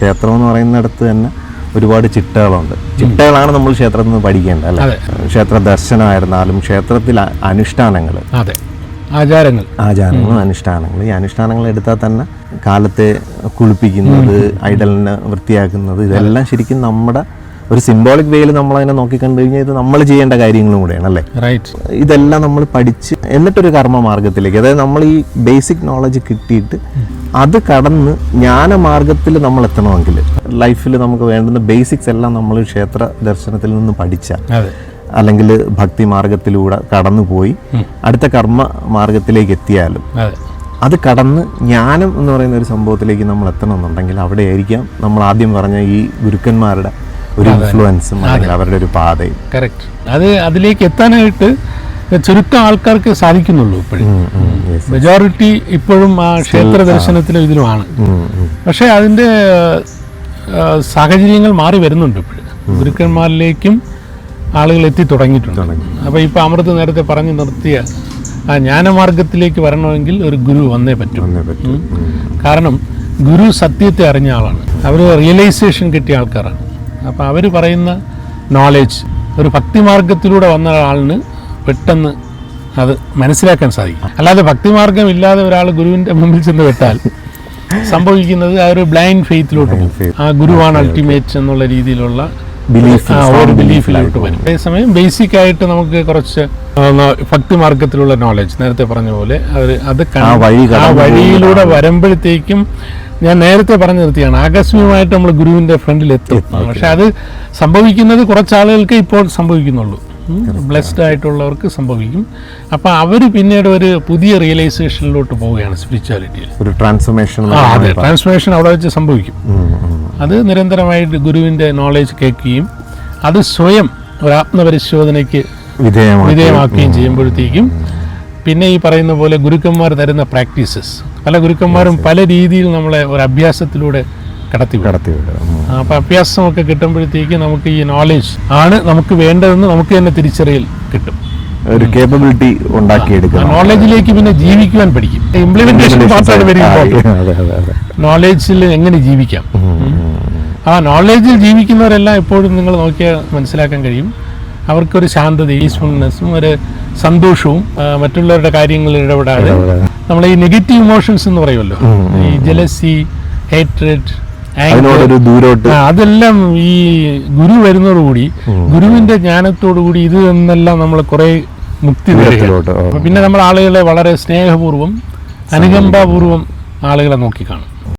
ക്ഷേത്രം എന്ന് പറയുന്നിടത്ത് തന്നെ ഒരുപാട് ചിട്ടകളുണ്ട്. ചിട്ടകളാണ് നമ്മൾ ക്ഷേത്രത്തിൽ നിന്ന് പഠിക്കേണ്ടത് അല്ലെ? ക്ഷേത്ര ദർശനമായിരുന്നാലും ക്ഷേത്രത്തിൽ അനുഷ്ഠാനങ്ങൾ. അതെ. ആചാരങ്ങൾ. ആചാരങ്ങളും അനുഷ്ഠാനങ്ങൾ ഈ അനുഷ്ഠാനങ്ങൾ എടുത്താൽ തന്നെ കാലത്തെ കുളിപ്പിക്കുന്നത് ഐഡലിനെ വൃത്തിയാക്കുന്നത് ഇതെല്ലാം ശരിക്കും നമ്മുടെ ഒരു സിംബോളിക് വേയിൽ നമ്മൾ അതിനെ നോക്കിക്കണ്ടു കഴിഞ്ഞാൽ ഇത് നമ്മൾ ചെയ്യേണ്ട കാര്യങ്ങളും കൂടെയാണ് അല്ലേ? റൈറ്റ് ഇതെല്ലാം നമ്മൾ പഠിച്ച് എന്നിട്ടൊരു കർമ്മ മാർഗത്തിലേക്ക് അതായത് നമ്മൾ ഈ ബേസിക് നോളജ് കിട്ടിയിട്ട് അത് കടന്ന് ജ്ഞാനമാർഗത്തിൽ നമ്മൾ എത്തണമെങ്കിൽ ലൈഫിൽ നമുക്ക് വേണ്ടുന്ന ബേസിക്സ് എല്ലാം നമ്മൾ ക്ഷേത്ര ദർശനത്തിൽ നിന്ന് പഠിച്ച അല്ലെങ്കിൽ ഭക്തി മാർഗത്തിലൂടെ കടന്നുപോയി അടുത്ത കർമ്മ മാർഗത്തിലേക്ക് എത്തിയാലും അതെ. അത് കടന്ന് ജ്ഞാനം എന്ന് പറയുന്ന ഒരു സംഭവത്തിലേക്ക് നമ്മൾ എത്തണമെന്നുണ്ടെങ്കിൽ അവിടെയായിരിക്കാം നമ്മൾ ആദ്യം പറഞ്ഞ ഈ ഗുരുക്കന്മാരുടെ ഒരു ഇൻഫ്ലുവൻസും അല്ലെങ്കിൽ അവരുടെ ഒരു പാതയും. കറക്റ്റ് അത് അതിലേക്ക് എത്താനായിട്ട് ചുരുക്കം ആൾക്കാർക്ക് സാധിക്കുന്നുള്ളൂ ഇപ്പോഴും. മെജോറിറ്റി ഇപ്പോഴും ആ ക്ഷേത്ര ദർശനത്തിലും ഇതിലുമാണ് പക്ഷെ അതിന്റെ അതിന്റെ സാഹചര്യങ്ങൾ മാറി വരുന്നുണ്ട് ഇപ്പോഴും. ഗുരുക്കന്മാരിലേക്കും ആളുകൾ എത്തി തുടങ്ങിയിട്ടുണ്ട്. അപ്പോൾ ഇപ്പോൾ അമൃത് നേരത്തെ പറഞ്ഞു നിർത്തിയ ആ ജ്ഞാനമാർഗത്തിലേക്ക് വരണമെങ്കിൽ ഒരു ഗുരു വന്നേ പറ്റൂ. കാരണം ഗുരു സത്യത്തെ അറിഞ്ഞ ആളാണ്. അവർ റിയലൈസേഷൻ കിട്ടിയ ആൾക്കാരാണ്. അപ്പോൾ അവർ പറയുന്ന നോളേജ് ഒരു ഭക്തിമാർഗത്തിലൂടെ വന്ന ഒരാളിന് പെട്ടെന്ന് അത് മനസ്സിലാക്കാൻ സാധിക്കും. അല്ലാതെ ഭക്തിമാർഗം ഇല്ലാതെ ഒരാൾ ഗുരുവിന്റെ മുമ്പിൽ ചെന്ന് വിട്ടാൽ സംഭവിക്കുന്നത് ആ ഒരു ബ്ലൈൻഡ് ഫെയ്ത്തിലോട്ട് പോകും. ആ ഗുരുവാണ് അൾട്ടിമേറ്റ് എന്നുള്ള രീതിയിലുള്ള ബിലീഫ് ആ, ഒരു ബിലീഫിലോട്ട് വരും. അതേസമയം ബേസിക് ആയിട്ട് നമുക്ക് കുറച്ച് ഭക്തി മാർഗത്തിലുള്ള നോളജ് നേരത്തെ പറഞ്ഞ പോലെ അത് അത് ആ വഴിയിലൂടെ വരുമ്പോഴത്തേക്കും ഞാൻ നേരത്തെ പറഞ്ഞു നിർത്തിയാണ്. ആകസ്മികമായിട്ട് നമ്മൾ ഗുരുവിന്റെ ഫ്രണ്ടിൽ എത്തും. പക്ഷെ അത് സംഭവിക്കുന്നത് കുറച്ചാളുകൾക്ക് ഇപ്പോൾ സംഭവിക്കുന്നുള്ളൂ. ബ്ലെസ്ഡ് ആയിട്ടുള്ളവർക്ക് സംഭവിക്കും. അപ്പോൾ അവർ പിന്നീട് ഒരു പുതിയ റിയലൈസേഷനിലോട്ട് പോവുകയാണ് സ്പിരിച്വാലിറ്റിയിൽ. ഒരു ട്രാൻസ്ഫോർമേഷൻ അതെ. ട്രാൻസ്ഫോർമേഷൻ അവിടെ വെച്ച് സംഭവിക്കും. അത് നിരന്തരമായിട്ട് ഗുരുവിന്റെ നോളേജ് കേൾക്കുകയും അത് സ്വയം ഒരു ആത്മപരിശോധനയ്ക്ക് വിധേയമാക്കുകയും ചെയ്യുമ്പോഴത്തേക്കും പിന്നെ ഈ പറയുന്ന പോലെ ഗുരുക്കന്മാർ തരുന്ന പ്രാക്ടീസസ്. പല ഗുരുക്കന്മാരും പല രീതിയിൽ നമ്മളെ ഒരു അഭ്യാസത്തിലൂടെ കടത്തി കടത്തി അപ്പോൾ അഭ്യാസമൊക്കെ കിട്ടുമ്പോഴത്തേക്ക് നമുക്ക് ഈ നോളേജ് ആണ് നമുക്ക് വേണ്ടതെന്ന് നമുക്ക് തന്നെ തിരിച്ചറിയൽ കിട്ടും. ഒരു കേപ്പബിലിറ്റി ഉണ്ടാക്കിയെടുക്കുക നോളേജിലേക്ക് പിന്നെ ജീവിക്കുവാൻ പഠിക്കും. ഇംപ്ലിമെന്റേഷൻ മാത്രമാണ് വെരി ഇമ്പോർട്ടന്റ് അതെ അതെ അതെ നോളേജിൽ എങ്ങനെ ജീവിക്കാം? ആ നോളേജിൽ ജീവിക്കുന്നവരെല്ലാം എപ്പോഴും നിങ്ങൾ നോക്കിയാൽ മനസ്സിലാക്കാൻ കഴിയും. അവർക്കൊരു ശാന്തത ഈസ്ഫുൾനെസ്സും ഒരു സന്തോഷവും മറ്റുള്ളവരുടെ കാര്യങ്ങളിൽ ഇടപെടാതെ നമ്മൾ ഈ നെഗറ്റീവ് ഇമോഷൻസ് എന്ന് പറയുമല്ലോ ഈ ജലസി ഹേറ്റ്രഡ് അതെല്ലാം ഈ ഗുരു വരുന്നതോടുകൂടി ഗുരുവിന്റെ ജ്ഞാനത്തോടുകൂടി ഇത് എന്നെല്ലാം നമ്മൾ കുറെ മുക്തി പിന്നെ നമ്മൾ ആളുകളെ വളരെ സ്നേഹപൂർവം അനുകമ്പാപൂർവം ആളുകളെ നോക്കിക്കാണും